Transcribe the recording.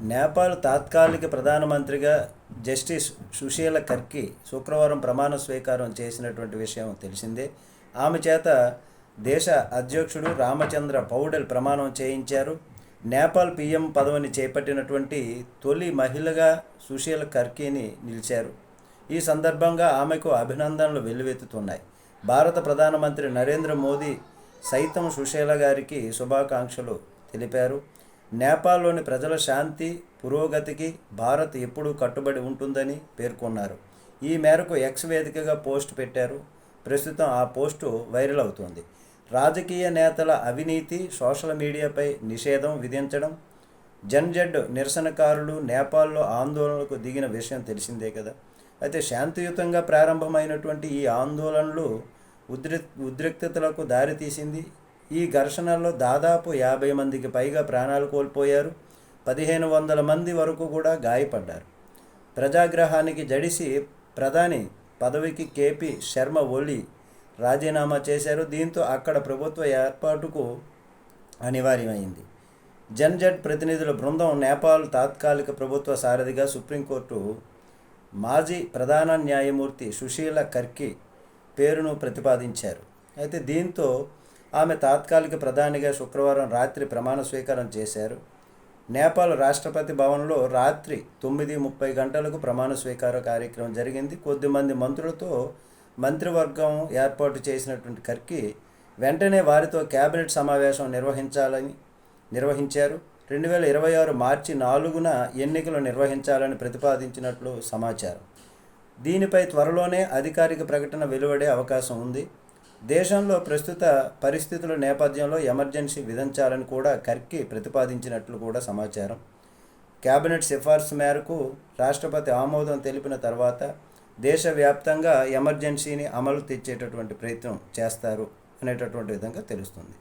నేపాల్ తాత్కాలిక ప్రధానమంత్రిగా జస్టిస్ సుశీల కర్కి శుక్రవారం ప్రమాణ స్వీకారం చేసినటువంటి విషయం తెలిసిందే. ఆమె చేత దేశ అధ్యక్షుడు రామచంద్ర పౌడెల్ ప్రమాణం చేయించారు. నేపాల్ పీఎం పదవిని చేపట్టినటువంటి తొలి మహిళగా సుశీల కర్కీని నిలిచారు. ఈ సందర్భంగా ఆమెకు అభినందనలు వెల్లువెత్తుతున్నాయి. భారత ప్రధానమంత్రి నరేంద్ర మోదీ సైతం సుశీల గారికి శుభాకాంక్షలు తెలిపారు. నేపాల్లోని ప్రజల శాంతి పురోగతికి భారత్ ఎప్పుడూ కట్టుబడి ఉంటుందని పేర్కొన్నారు. ఈ మేరకు ఎక్స్ వేదికగా పోస్ట్ పెట్టారు. ప్రస్తుతం ఆ పోస్టు వైరల్ అవుతోంది. రాజకీయ నేతల అవినీతి సోషల్ మీడియాపై నిషేధం విధించడం జన్జడ్ నిరసనకారులు నేపాల్లో ఆందోళనకు దిగిన విషయం తెలిసిందే కదా. అయితే శాంతియుతంగా ప్రారంభమైనటువంటి ఈ ఆందోళనలు ఉద్రి ఉద్రిక్తతలకు దారితీసింది ఈ ఘర్షణల్లో దాదాపు యాభై మందికి పైగా ప్రాణాలు కోల్పోయారు. పదిహేను వందల మంది వరకు కూడా గాయపడ్డారు. ప్రజాగ్రహానికి జడిసి ప్రధాని పదవికి కేపీ శర్మ ఓలి రాజీనామా చేశారు. దీంతో అక్కడ ప్రభుత్వ ఏర్పాటుకు అనివార్యమైంది. జన్జడ్ ప్రతినిధుల బృందం నేపాల్ తాత్కాలిక ప్రభుత్వ సారథిగా సుప్రీంకోర్టు మాజీ ప్రధాన న్యాయమూర్తి సుశీల కర్కి పేరును ప్రతిపాదించారు. అయితే దీంతో ఆమె తాత్కాలిక ప్రధానిగా శుక్రవారం రాత్రి ప్రమాణ స్వీకారం చేశారు. నేపాల్ రాష్ట్రపతి భవన్లో రాత్రి తొమ్మిది ముప్పై గంటలకు ప్రమాణ స్వీకార కార్యక్రమం జరిగింది. కొద్దిమంది మంత్రులతో మంత్రివర్గం ఏర్పాటు చేసినటువంటి కర్కి వెంటనే వారితో కేబినెట్ సమావేశం నిర్వహించాలని నిర్వహించారు. రెండు వేల ఇరవై ఆరు మార్చి నాలుగున ఎన్నికలు నిర్వహించాలని ప్రతిపాదించినట్లు సమాచారం. దీనిపై త్వరలోనే అధికారిక ప్రకటన వెలువడే అవకాశం ఉంది. దేశంలో ప్రస్తుత పరిస్థితుల నేపథ్యంలో ఎమర్జెన్సీ విధించాలని కూడా కర్కి ప్రతిపాదించినట్లు కూడా సమాచారం. కేబినెట్ సిఫార్సు మేరకు రాష్ట్రపతి ఆమోదం తెలిపిన తర్వాత దేశవ్యాప్తంగా ఎమర్జెన్సీని అమలు తెచ్చేటటువంటి ప్రయత్నం చేస్తారు అనేటటువంటి విధంగా తెలుస్తుంది.